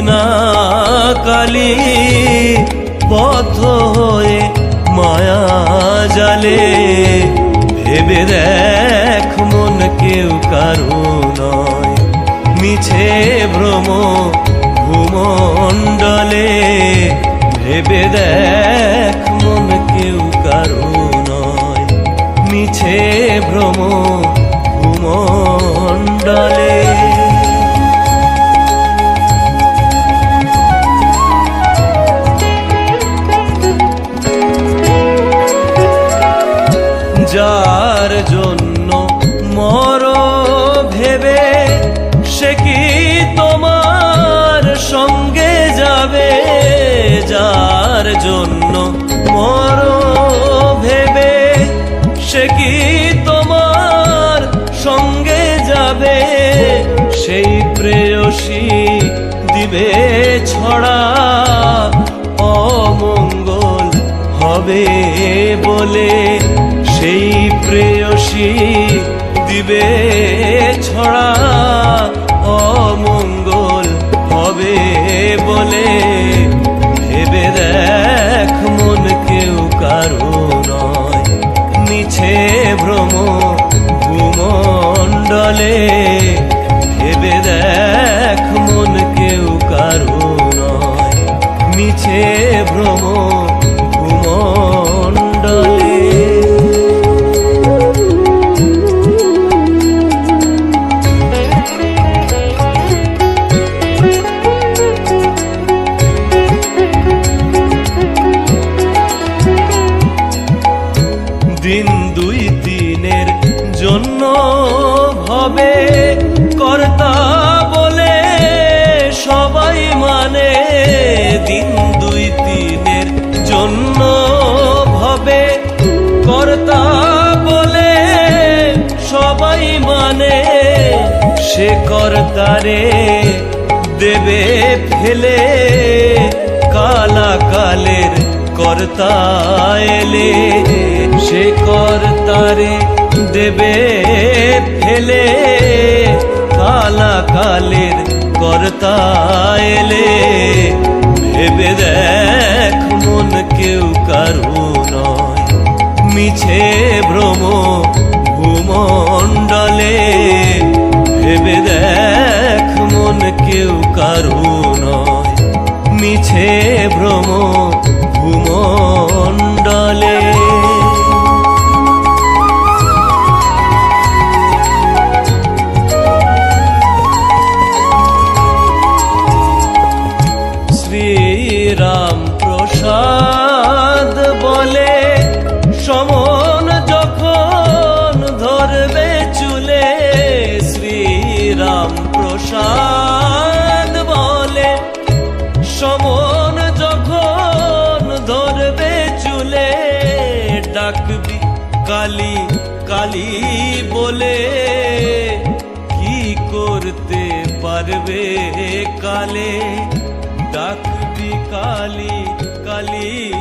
দক্ষিণা কালি বদ্ধ হয়ে মায়া জালে। ভেবে দেখ মন কেউ কারু নয়। মিছে ভ্রম ভূমণ্ডলে। ভেবে দেখ মন কেউ কারু নয়। মিছে ভ্রম ভূমণ্ডলে। জন্য মর ভেবে সে কি তোমার সঙ্গে যাবে? সেই প্রেয়সী দিবে ছড়া, অমঙ্গল হবে বলে সেই প্রেয়সী দিবে ছড়া, অমঙ্গল হবে বলে ভূমণ্ডলে ভেবে দেখ মন কেউ কারও নয়। মিছে ভ্রম ভূমণ্ডলে সে কর্তারে দেবে ফেলে, কালা কালের কর্তা এলে। সে কর্তারে দেবে ফেলে, কালা কালের কর্তা এলে। ভেবে দেখ মন কেউ কারু নয়, মিছে ভ্রম ভূমণ্ডলে। মন কেউ কারু নয়। মিছে ভ্রম ভূমণ্ডলে কালী কালী বলে কি করতে পারবে কালে? ডাকবি কালী কালী